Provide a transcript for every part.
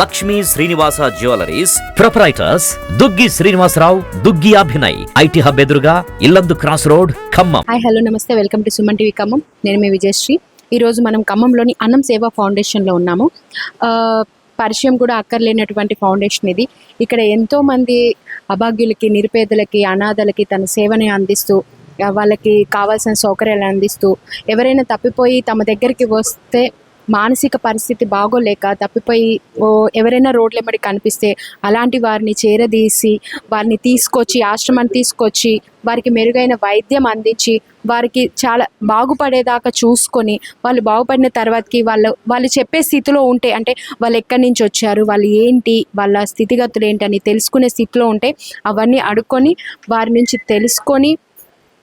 Lakshmi Srinivasa jewelleries proprietors Duggi Srinivasarao Duggi Abhinay IT hub ఎదురుగా Yellandu cross road Khammam. Hi hello namaste welcome to Suman TV Khammam. నేను మీ విజయశ్రీ. ఈరోజు మనం ఖమ్మంలోని అన్నం సేవా ఫౌండేషన్లో ఉన్నాము. పరిచయం కూడా అక్కర్లేనటువంటి ఫౌండేషన్ ఇది. ఇక్కడ ఎంతో మంది అభాగ్యులకి నిరుపేదలకి అనాథలకి తన సేవని అందిస్తూ వాళ్ళకి కావాల్సిన సౌకర్యాలు అందిస్తూ ఎవరైనా తప్పిపోయి తమ దగ్గరికి వస్తే మానసిక పరిస్థితి బాగోలేక తప్పిపోయి ఓ ఎవరైనా రోడ్లెమ్మడి కనిపిస్తే అలాంటి వారిని చేరదీసి వారిని తీసుకొచ్చి ఆశ్రమాన్ని తీసుకొచ్చి వారికి మెరుగైన వైద్యం అందించి వారికి చాలా బాగుపడేదాకా చూసుకొని వాళ్ళు బాగుపడిన తర్వాతకి వాళ్ళు వాళ్ళు చెప్పే స్థితిలో ఉంటే అంటే వాళ్ళు ఎక్కడి నుంచి వచ్చారు వాళ్ళు ఏంటి వాళ్ళ స్థితిగతులు ఏంటి అని తెలుసుకునే స్థితిలో ఉంటే అవన్నీ అడుక్కొని వారి నుంచి తెలుసుకొని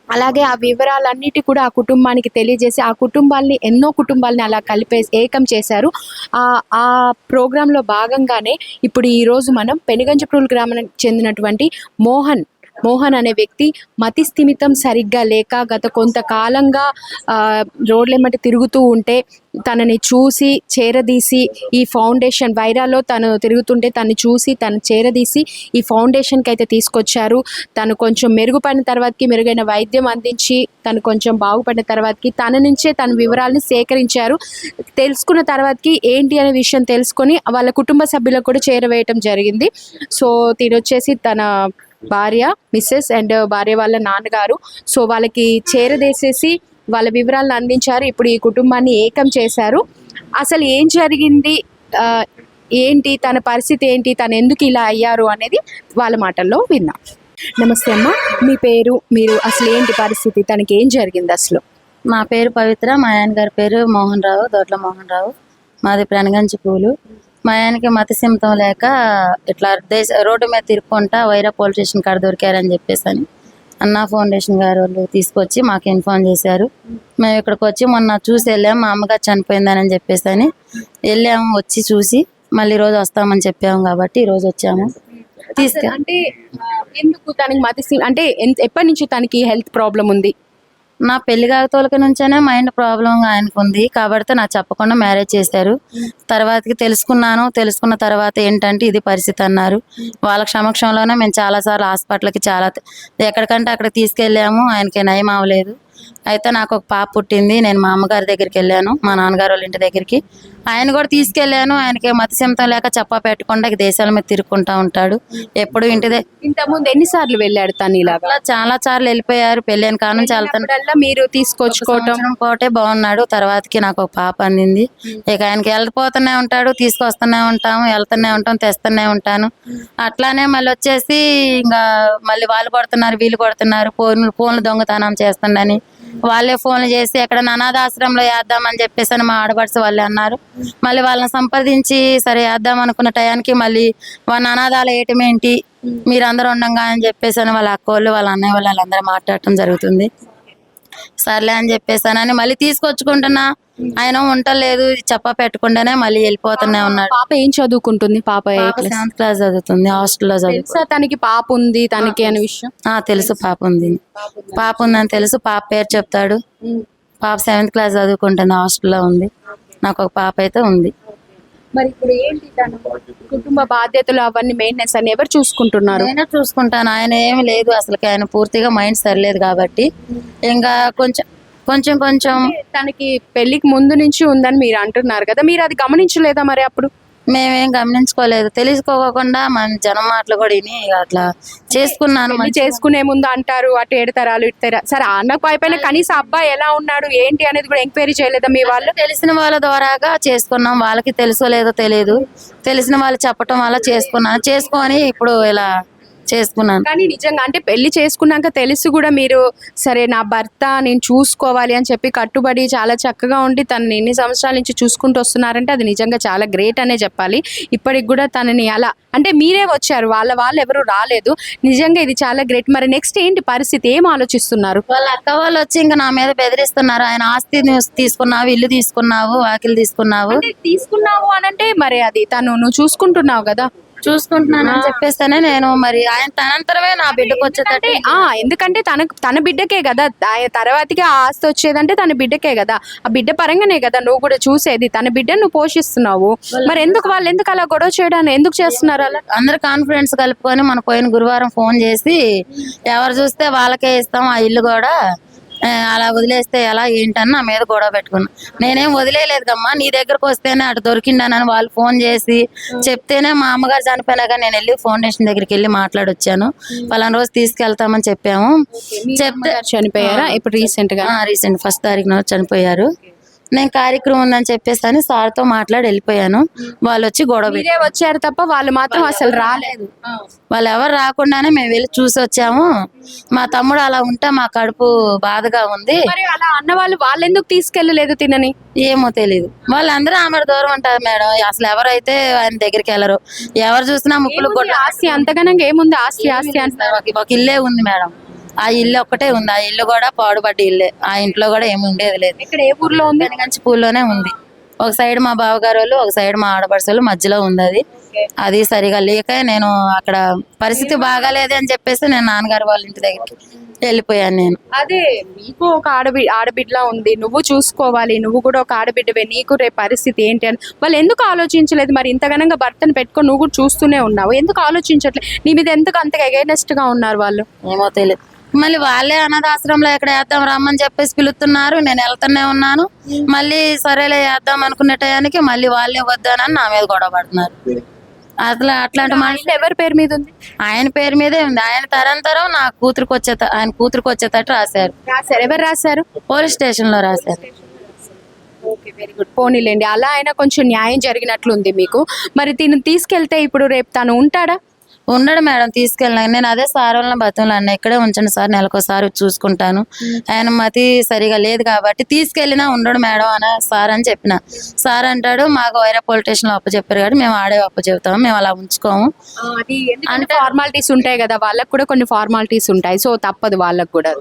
అలాగే ఆ వివరాలన్నిటి కూడా ఆ కుటుంబానికి తెలియజేసి ఆ కుటుంబాల్ని ఎన్నో కుటుంబాలని అలా కలిపే ఏకం చేశారు. ఆ ఆ ప్రోగ్రాంలో భాగంగానే ఇప్పుడు ఈరోజు మనం పెనుగంజప్రూల్ గ్రామానికి చెందినటువంటి మోహన్ మోహన్ అనే వ్యక్తి మతి స్థిమితం సరిగ్గా లేక గత కొంతకాలంగా ఆ, రోడ్లెమ్మటి తిరుగుతూ ఉంటే తనని చూసి చేరదీసి ఈ ఫౌండేషన్ వైరాలో తను తిరుగుతుంటే తను చూసి తను చేరదీసి ఈ ఫౌండేషన్కి అయితే తీసుకొచ్చారు. తను కొంచెం మెరుగుపడిన తర్వాతకి మెరుగైన వైద్యం అందించి తను కొంచెం బాగుపడిన తర్వాతకి తన నుంచే తన వివరాలను సేకరించారు. తెలుసుకున్న తర్వాతకి ఏంటి అనే విషయం తెలుసుకొని వాళ్ళ కుటుంబ సభ్యులకు కూడా చేరవేయటం జరిగింది. సో తినొచ్చేసి తన భార్య మిస్సెస్ అండ్ uh, భార్య వాళ్ళ నాన్నగారు. సో వాళ్ళకి చేరదేసేసి వాళ్ళ వివరాలను అందించారు. ఇప్పుడు ఈ కుటుంబాన్ని ఏకం చేశారు. అసలు ఏం జరిగింది? ఏంటి? తన పరిస్థితి ఏంటి? తను ఎందుకు ఇలా అయ్యారు అనేది వాళ్ళ మాటల్లో విన్నాం. నమస్తే అమ్మ. మీ పేరు మీరు అసలు ఏంటి పరిస్థితి? తనకి ఏం జరిగింది అసలు? మా పేరు పవిత్ర. మా ఆయన గారి పేరు మోహన్ రావు దొడ్ల మోహన్ రావు. మాది ప్రణగంచి పూలు. మా ఆయనకి మతిసిమతం లేక ఇట్లా దేశ రోడ్డు మీద తిరుక్కుంటా వైరా పోలీస్ స్టేషన్ కాడ దొరికారని చెప్పేసి అని అన్నా ఫౌండేషన్ గారు వాళ్ళు తీసుకొచ్చి మాకు ఇన్ఫార్మ్ చేశారు. మేము ఇక్కడికి వచ్చి మొన్న చూసి వెళ్ళాము మా అమ్మగారు చనిపోయిందని చెప్పేసి అని వెళ్ళాము వచ్చి చూసి మళ్ళీ రోజు వస్తామని చెప్పాము కాబట్టి ఈ రోజు వచ్చాము. తీసుకు అంటే ఎందుకు తనకి మతి అంటే ఎప్పటి నుంచి తనకి హెల్త్ ప్రాబ్లం ఉంది? నా పెళ్ళి కాకతోలక నుంచేనే మైండ్ ప్రాబ్లం ఆయనకు ఉంది కాబట్టి నాకు చెప్పకుండా మ్యారేజ్ చేశారు. తర్వాతకి తెలుసుకున్నాను. తెలుసుకున్న తర్వాత ఏంటంటే ఇది పరిస్థితి అన్నారు. వాళ్ళ సమక్షంలోనే మేము చాలాసార్లు హాస్పిటల్కి చాలా ఎక్కడికంటే అక్కడ తీసుకెళ్ళాము. ఆయనకి నయం అవ్వలేదు. అయితే నాకు ఒక పాప పుట్టింది. నేను మా అమ్మగారి దగ్గరికి వెళ్ళాను మా నాన్నగారు వాళ్ళ ఇంటి దగ్గరికి. ఆయన కూడా తీసుకెళ్ళాను. ఆయనకి మతిసిమతం లేక చెప్పా పెట్టకుండా ఇక దేశాల మీద తిరుక్కుంటా ఉంటాడు. ఎప్పుడు ఇంటి దగ్గర ఇంతకుముందు ఎన్నిసార్లు వెళ్ళాడు తను ఇలాగా? చాలా సార్లు వెళ్ళిపోయారు. పెళ్ళైన వెళ్తాను. అప్పుడల్లా మీరు తీసుకొచ్చుకోవటం? పాటే బాగున్నాడు. తర్వాతకి నాకు ఒక పాప అందింది. ఇక ఆయనకి వెళ్ళిపోతూనే ఉంటాడు తీసుకొస్తూనే ఉంటాము వెళ్తూనే ఉంటాం తెస్తూనే ఉంటాను. అట్లానే మళ్ళీ వచ్చేసి ఇంకా మళ్ళీ వాళ్ళు కొడుతున్నారు వీళ్ళు కొడుతున్నారు ఫోన్లు ఫోన్లు దొంగతనం చేస్తుండని వాళ్ళే ఫోన్లు చేసి ఎక్కడ అనాథాశ్రమంలో వేద్దామని చెప్పేసి అని మా ఆడపడుచు వాళ్ళే అన్నారు. మళ్ళీ వాళ్ళని సంప్రదించి సరే వేద్దాం అనుకున్న టయానికి మళ్ళీ వాళ్ళ అనాథాలు వేయటం ఏంటి? మీరందరూ ఉండంగా అని చెప్పేసి అని వాళ్ళ అక్క వాళ్ళు వాళ్ళ అన్నయ్య వాళ్ళు వాళ్ళందరూ మాట్లాడటం జరుగుతుంది. సర్లే అని చెప్పేసానని మళ్ళీ తీసుకొచ్చుకుంటున్నా. ఆయన ఉండలేదు చెప్ప పెట్టకుండానే మళ్ళీ వెళ్ళిపోతూనే ఉన్నాడు. పాప ఏం చదువుకుంటుంది? పాప? సెవెంత్ క్లాస్ చదువుతుంది హాస్టల్లో చదువు తెలుసా తనకి పాప ఉంది తనకి అనే విషయం? ఆ, తెలుసు పాప ఉంది. పాప ఉందని తెలుసు పాప పేరు చెప్తాడు. పాప సెవెంత్ క్లాస్ చదువుకుంటుంది హాస్టల్లో ఉంది. నాకు ఒక పాప అయితే ఉంది. మరి ఇప్పుడు ఏంటి తను? కుటుంబ బాధ్యతలు అవన్నీ మెయింటెనెన్స్ అని ఎవరు చూసుకుంటున్నారు? నేనే చూసుకుంటాను. ఆయన ఏమి లేదు. అసలు ఆయన పూర్తిగా మైండ్ సరిలేదు కాబట్టి. ఇంకా కొంచెం కొంచెం కొంచెం తనకి పెళ్ళికి ముందు నుంచి ఉందని మీరు అంటున్నారు కదా. మీరు అది గమనించలేదా మరి అప్పుడు? మేమేం గమనించుకోలేదు. తెలుసుకోకుండా మన జనం మాటలు కూడా విని అట్లా చేసుకున్నాను పెళ్ళి చేసుకునే ముందు అంటారు అటు ఏడు తరాలు ఇటు సరే ఆ అన్నకు అయిపోయినా కనీసం అబ్బాయి ఎలా ఉన్నాడు ఏంటి అనేది కూడా ఎంక్వైరీ చేయలేదా మీ వాళ్ళు? తెలిసిన వాళ్ళ ద్వారాగా చేసుకున్నాం. వాళ్ళకి తెలుసో లేదో తెలియదు. తెలిసిన వాళ్ళు చెప్పటం వల్ల చేసుకున్నాను. చేసుకొని ఇప్పుడు ఇలా చేసుకున్నాను. కానీ నిజంగా అంటే పెళ్ళి చేసుకున్నాక తెలిసి కూడా మీరు సరే నా భర్త నేను చూసుకోవాలి అని చెప్పి కట్టుబడి చాలా చక్కగా ఉండి తనని ఎన్ని సంవత్సరాల నుంచి చూసుకుంటూ వస్తున్నారంటే అది నిజంగా చాలా గ్రేట్ అనే చెప్పాలి. ఇప్పటికి కూడా తనని అలా అంటే మీరే వచ్చారు. వాళ్ళ వాళ్ళు ఎవరు రాలేదు. నిజంగా ఇది చాలా గ్రేట్. మరి నెక్స్ట్ ఏంటి పరిస్థితి? ఏం ఆలోచిస్తున్నారు? వాళ్ళ అక్క వాళ్ళు వచ్చి ఇంకా నా మీద బెదిరిస్తున్నారు. ఆయన ఆస్తి తీసుకున్నావు ఇల్లు తీసుకున్నావు వాకిలు తీసుకున్నావు. తీసుకున్నావు అని అంటే మరి అది తను నువ్వు చూసుకుంటున్నావు కదా. చూసుకుంటున్నాను అని చెప్పేస్తేనే నేను మరి ఆయన తనంతరమే నా బిడ్డకు వచ్చేటట్టు ఆ ఎందుకంటే తన తన బిడ్డకే కదా ఆయన తర్వాతకి ఆ ఆస్తి వచ్చేదంటే తన బిడ్డకే కదా. ఆ బిడ్డ పరంగానే కదా నువ్వు కూడా చూసేది. తన బిడ్డను నువ్వు పోషిస్తున్నావు మరి ఎందుకు వాళ్ళు ఎందుకు అలా గొడవ చేయడానికి ఎందుకు చేస్తున్నారు అలా? అందరు కాన్ఫిడెన్స్ కలుపుకొని మన పోయిన గురువారం ఫోన్ చేసి ఎవరు చూస్తే వాళ్ళకే ఇస్తాం ఆ ఇల్లు కూడా అలా వదిలేస్తే ఎలా ఏంటని నా మీద గొడవ పెట్టుకున్నా. నేనేం వదిలేయలేదు కమ్మా నీ దగ్గరకు వస్తేనే అటు దొరికిండనని వాళ్ళు ఫోన్ చేసి చెప్తేనే మా అమ్మగారు చనిపోయినాక నేను వెళ్ళి ఫౌండేషన్ దగ్గరికి వెళ్ళి మాట్లాడొచ్చాను. పలానా రోజు తీసుకెళ్తామని చెప్పాము. చెప్తే చనిపోయారా? ఇప్పుడు రీసెంట్గా? రీసెంట్ ఫస్ట్ తారీఖున వచ్చి నేను కార్యక్రమం ఉందని చెప్పేసి అని సార్తో మాట్లాడి వెళ్ళిపోయాను. వాళ్ళు వచ్చి గొడవ మీరే వచ్చారు తప్ప వాళ్ళు మాత్రం అసలు రాలేదు. వాళ్ళు ఎవరు రాకుండానే మేము వెళ్ళి చూసి వచ్చాము. మా తమ్ముడు అలా ఉంటే మా కడుపు బాధగా ఉంది. మరి అలా అన్న వాళ్ళు వాళ్ళు ఎందుకు తీసుకెళ్ళలేదు తినని? ఏమో తెలియదు వాళ్ళందరూ ఆమె దూరం ఉంటారు మేడం. అసలు ఎవరైతే ఆయన దగ్గరికి వెళ్ళరు. ఎవరు చూసినా ముక్కులు ఆస్తి? అంతగానం ఏముంది ఆస్తి? ఆస్తి ఒక- ఒక ఇల్లే ఉంది మేడం. ఆ ఇల్లు ఒక్కటే ఉంది. ఆ ఇల్లు కూడా పాడుపడ్డ ఇల్లే. ఆ ఇంట్లో కూడా ఏమి ఉండేది లేదు. ఇక్కడ ఏ ఊర్లో ఉంది? పూల్లోనే ఉంది. ఒక సైడ్ మా బావగారు వాళ్ళు ఒక సైడ్ మా ఆడపడుచులు మధ్యలో ఉంది అది అది సరిగా లేక నేను అక్కడ పరిస్థితి బాగాలేదు అని చెప్పేసి నేను నాన్నగారు వాళ్ళ ఇంటి దగ్గరికి వెళ్ళిపోయాను నేను. అదే నీకు ఒక ఆడబి ఆడబిడ్డలా ఉంది. నువ్వు చూసుకోవాలి. నువ్వు కూడా ఒక ఆడబిడ్డవే. నీకు రేపు పరిస్థితి ఏంటి అని. వాళ్ళు ఎందుకు ఆలోచించలేదు? మరి ఇంతగానంగా భర్తను పెట్టుకొని నువ్వు కూడా చూస్తూనే ఉన్నావు. ఎందుకు ఆలోచించట్లేదు నీ మీద ఎందుకు అంతగా అగైనెస్ట్గా ఉన్నారు వాళ్ళు? ఏమో తెలియదు మళ్ళీ వాళ్ళే అనాథాశ్రమంలో ఎక్కడ వేద్దాం రమ్మని చెప్పేసి పిలుస్తున్నారు నేను వెళ్తూనే ఉన్నాను. మళ్ళీ సరేలే వేద్దాం అనుకునే టయానికి మళ్ళీ వాళ్ళే వద్దానని నా మీద గొడవ పడుతున్నారు. అసలు అట్లాంటి మా మనిషి ఇల్లు ఎవరి పేరు మీద ఉంది? ఆయన పేరు మీదే ఉంది. ఆయన తరంతరం నా కూతురికి వచ్చే ఆయన కూతురికి వచ్చేటట్టు రాశారు. రాశారు. ఎవరు రాశారు? పోలీస్ స్టేషన్లో రాశారు. ఓకే వెరీ గుడ్ పోనీలేండి. అలా అయినా కొంచెం న్యాయం జరిగినట్లుంది మీకు. మరి దీన్ని తీసుకెళ్తే ఇప్పుడు రేపు తను ఉంటాడా? ఉండడు మేడం తీసుకెళ్ళినా. నేను అదే సార్ వాళ్ళ బతులు అన్న ఇక్కడే ఉంచండి సార్ నెలకోసారి చూసుకుంటాను. ఆయన మతి సరిగా లేదు కాబట్టి తీసుకెళ్ళినా ఉండడు మేడం అని సార్ అని చెప్పిన. సార్ అంటాడు మాకు వేరే పోలీస్ స్టేషన్లో అప్పు చెప్పారు కాబట్టి మేము ఆడే అప్పు చెబుతాము మేము అలా ఉంచుకోము. అది అంటే ఫార్మాలిటీస్ ఉంటాయి కదా వాళ్ళకు కూడా కొన్ని ఫార్మాలిటీస్ ఉంటాయి. సో తప్పదు వాళ్ళకు కూడా.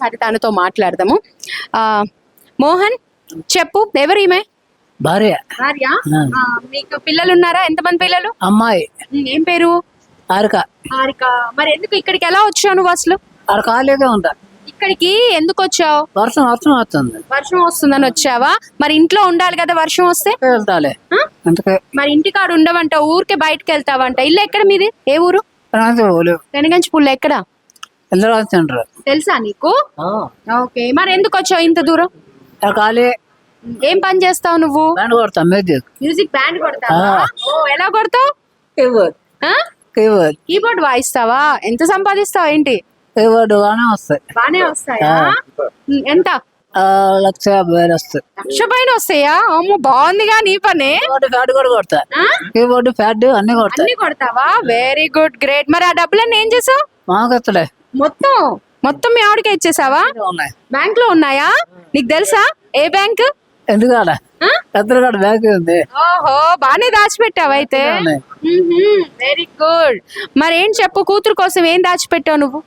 సరే తనతో మాట్లాడదాము. మోహన్ చెప్పు ఎవరు ఈమె? భార్య. భార్య? మీకు పిల్లలు ఉన్నారా ఎంతమంది పిల్లలు? అమ్మాయి. ఏం పేరు? అరక హారిక. మరి ఎందుకు ఇక్కడికి ఎలా వచ్చావు నువ్వు అసలు? ఖాళీగా ఉంటా. ఇక్కడికి ఎందుకు వచ్చావు? వర్షం వర్షం వస్తుంది. వర్షం వస్తుందని వచ్చావా? మరి ఇంట్లో ఉండాలి కదా వర్షం వస్తే? వెళ్తాలే? అందుకే. మరి ఇంటికాడ ఉండవంట ఊరికే బయటకు వెళ్తావంట. ఇల్లు ఎక్కడ మీది? ఏ ఊరు? వెనగంచి పుల్ల ఎక్కడ? తెలుసా నీకు? ఓకే. మరి ఎందుకు వచ్చావు ఇంత దూరం? అర ఖాళీ. ఏం పని చేస్తావు నువ్వు? బ్యాండ్ కొడతాం మ్యూజిక్ మ్యూజిక్ బ్యాండ్ కొడతావా? ఓ ఎలా కొడతావు? కీబోర్డ్? కీబోర్డ్ కీబోర్డ్ వాయిస్తావా? ఎంత సంపాదిస్తావు ఏంటి? కీబోర్డ్ బాగానే వస్తాయి. బానే వస్తాయా? ఎంత? ఆ, లక్ష యాభై వేలు వస్తాయి. లక్ష పైన వస్తాయా? అమ్మో బాగుందిగా నీ పని. కీబోర్డ్ ఫ్యాట్ కూడా కొడతా? కీబోర్డ్ ఫ్యాట్ అన్ని కొడతా. అన్ని కొడతావా? వెరీ గుడ్ గ్రేట్ మరి ఆ డబ్బులన్నీ ఏం చేసావు? మాకు వస్తలే మొత్తం? మొత్తం మీ ఆవిడకే ఇచ్చేసావా? బ్యాంక్లో ఉన్నాయా. నీకు తెలుసా? ఏ బ్యాంక్ ఎందుకాడ బ్యాగ్ ఉంది. ఓహో బానే దాచిపెట్టావు అయితే. వెరీ గుడ్ మరి ఏం చెప్పు కూతురు కోసం ఏం దాచిపెట్టావు నువ్వు?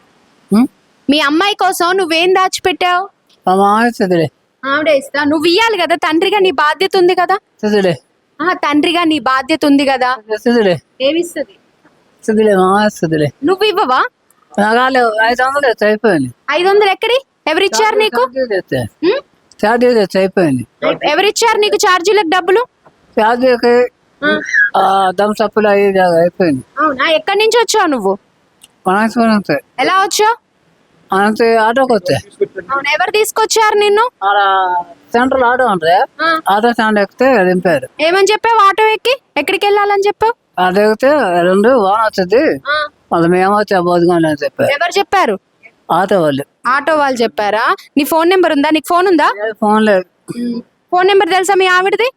మీ అమ్మాయి కోసం నువ్వేం దాచిపెట్టావు? ఆవిడే ఇస్తా. నువ్వు ఇయ్యాలి కదా తండ్రిగా నీ బాధ్యత ఉంది కదా? తండ్రిగా నీ బాధ్యత ఉంది కదా? ఏమిస్తుంది? చదిలే నువ్వు ఇవ్వవా? ఐదు వందలు అయిపోయింది. ఐదు వందలు ఎక్కడి? ఎవరిచ్చారు నీకు? ఉం? ఛార్జీ తెచ్చి అయిపోయింది ఎవరిచ్చారు నీకు ఛార్జీలకు డబ్బులు? ఛార్జీకి దమ్ సప్పులు అయ్యి అయిపోయింది. అవునా? ఎక్కడి నుంచి వచ్చావు నువ్వు? వస్తాయి ఎలా వచ్చావు? అంతే ఆటోకి అవును ఎవరు తీసుకొచ్చారు నిన్ను? ఆడ సెంట్రల్ ఆటో ఆ. ఆటో స్టాండ్ ఎక్కితే దింపారు. ఏమని చెప్పావు? ఆటో ఎక్కి? ఎక్కడికి వెళ్ళాలని చెప్పావు? ఆటో ఎక్కితే రెండు వాన వచ్చింది మళ్ళీ మేము వచ్చి బోధగానే అని చెప్పారు. ఎవరు చెప్పారు? ఆటో వాళ్ళు. ఆటో వాళ్ళు చెప్పారా? నీ ఫోన్ నెంబర్ ఉందా? నీకు ఫోన్ ఉందా? ఫోన్ లేదు. ఫోన్ నెంబర్ తెలుసా మీ ఆవిడది?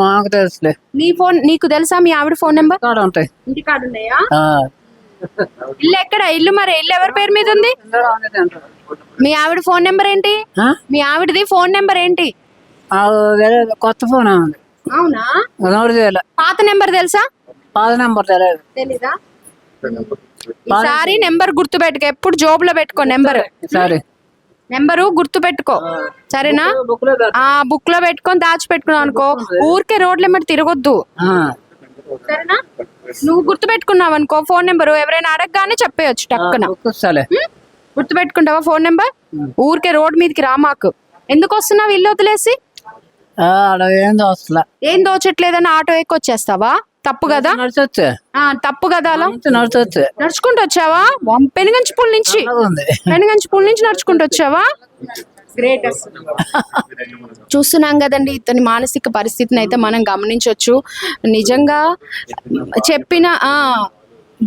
మాకు తెలుసులే. నీ ఫోన్ నీకు తెలుసా మీ ఆవిడ ఫోన్ నెంబర్? కాడ ఉంటాయి. ఇంటి కార్డు ఉన్నాయా. ఇల్లు ఎక్కడ? ఇల్లు మరి ఇల్లు ఎవరి పేరు మీద ఉంది. మీ ఆవిడ ఫోన్ నెంబర్ ఏంటి? మీ ఆవిడది ఫోన్ నెంబర్ ఏంటి? కొత్త ఫోన్ అవునా? పాత నెంబర్ తెలుసా? పాత నెంబర్ తెలియదు తెలీదా? ఈసారి నెంబర్ గుర్తు పెట్టుకో ఎప్పుడు జోబులో పెట్టుకో నెంబర్. సరే నెంబరు గుర్తు పెట్టుకో సరేనా? ఆ బుక్లో పెట్టుకొని దాచి పెట్టుకున్నావు అనుకో ఊరికే రోడ్ల మీద తిరగొద్దు. సరేనా? నువ్వు గుర్తుపెట్టుకున్నావు అనుకో ఫోన్ నెంబర్ ఎవరైనా అడగగానే చెప్పేయచ్చు టక్కున. కూర్చోలే ఉం? గుర్తుపెట్టుకుంటావా ఫోన్ నెంబర్? ఊరికే రోడ్ మీదకి రా మాకు. ఎందుకు వస్తున్నావు ఇల్లు వదిలేసి? ఏం దోచట్లేదని ఆటో ఎక్కొచ్చేస్తావా? తప్పు కదా? నడిచొచ్చే ఆ తప్పు కదా అలా? నడిచొచ్చే నడుచుకుంటూ వచ్చావా వం- పెనుగంచి పూల నుంచి. ఉంది పెనుగంచి పూల నుంచి నడుచుకుంటూ వచ్చావా గ్రేట్ చూస్తున్నాం కదండి ఇతని మానసిక పరిస్థితిని అయితే మనం గమనించవచ్చు నిజంగా చెప్పిన ఆ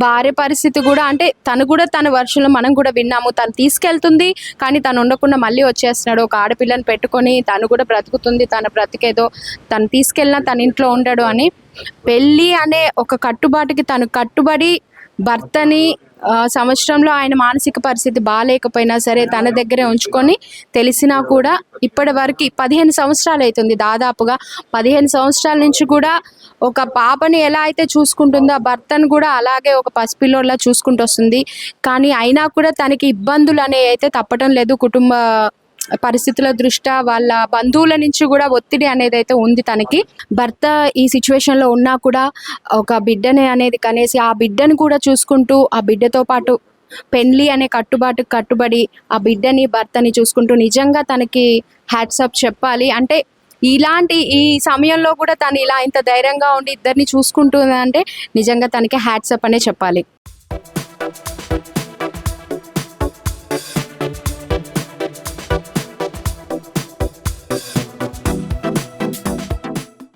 భార్య పరిస్థితి కూడా అంటే తను కూడా తన వర్షంలో మనం కూడా విన్నాము. తను తీసుకెళ్తుంది కానీ తను ఉండకుండా మళ్ళీ వచ్చేస్తున్నాడు. ఒక ఆడపిల్లని పెట్టుకొని తను కూడా బ్రతుకుతుంది. తన బ్రతికేదో తను తీసుకెళ్ళినా తన ఇంట్లో ఉండడు అని. పెళ్ళి అనే ఒక కట్టుబాటుకి తను కట్టుబడి భర్తని సంవత్సరంలో ఆయన మానసిక పరిస్థితి బాగాలేకపోయినా సరే తన దగ్గరే ఉంచుకొని తెలిసినా కూడా ఇప్పటి వరకు పదిహేను సంవత్సరాలు అవుతుంది దాదాపుగా. పదిహేను సంవత్సరాల నుంచి కూడా ఒక పాపని ఎలా అయితే చూసుకుంటుందో ఆ భర్తను కూడా అలాగే ఒక పసిపిల్లోలా చూసుకుంటూ వస్తుంది. కానీ అయినా కూడా తనకి ఇబ్బందులు అనేవి అయితే తప్పటం లేదు కుటుంబ పరిస్థితుల దృష్ట్యా వాళ్ళ బంధువుల నుంచి కూడా ఒత్తిడి అనేది అయితే ఉంది తనకి. భర్త ఈ సిచ్యువేషన్లో ఉన్నా కూడా ఒక బిడ్డని అనేది కనేసి ఆ బిడ్డను కూడా చూసుకుంటూ ఆ బిడ్డతో పాటు పెళ్ళి అనే కట్టుబాటు కట్టుబడి ఆ బిడ్డని భర్తని చూసుకుంటూ నిజంగా తనకి హ్యాట్సప్ చెప్పాలి. అంటే ఇలాంటి ఈ సమయంలో కూడా తను ఇలా ఇంత ధైర్యంగా ఉండి ఇద్దరిని చూసుకుంటుంది అంటే నిజంగా తనకి హ్యాట్సప్ అనే చెప్పాలి.